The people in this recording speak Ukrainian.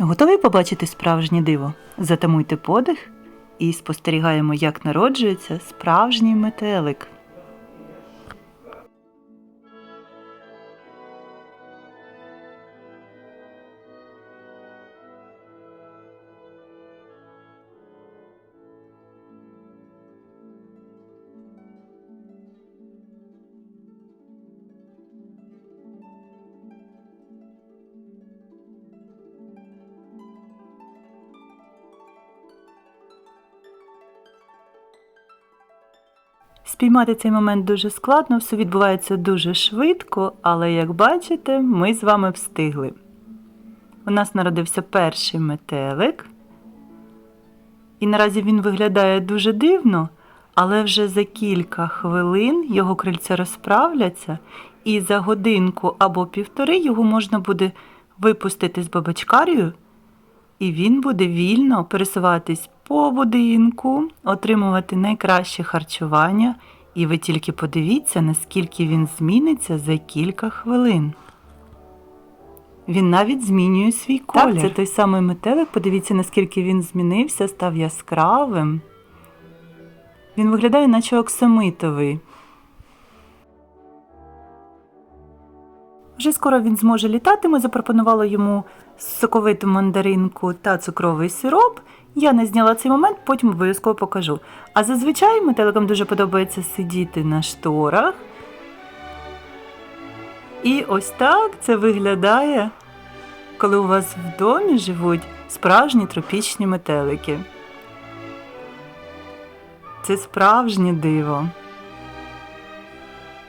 Готові побачити справжнє диво? Затамуйте подих і спостерігаємо, як народжується справжній метелик. Спіймати цей момент дуже складно, все відбувається дуже швидко, але як бачите, ми з вами встигли. У нас народився перший метелик. І наразі він виглядає дуже дивно, але вже за кілька хвилин його крильця розправляться, і за годинку або півтори його можна буде випустити з бабачкарію, і він буде вільно пересуватись по будинку, отримувати найкраще харчування, і ви тільки подивіться, наскільки він зміниться за кілька хвилин. Він навіть змінює свій колір. Так, це той самий метелик. Подивіться, наскільки він змінився, став яскравим. Він виглядає, наче оксамитовий. Вже скоро він зможе літати. Ми запропонували йому соковиту мандаринку та цукровий сироп. Я не зняла цей момент, потім обов'язково покажу. А зазвичай метеликам дуже подобається сидіти на шторах. І ось так це виглядає, коли у вас в домі живуть справжні тропічні метелики. Це справжнє диво.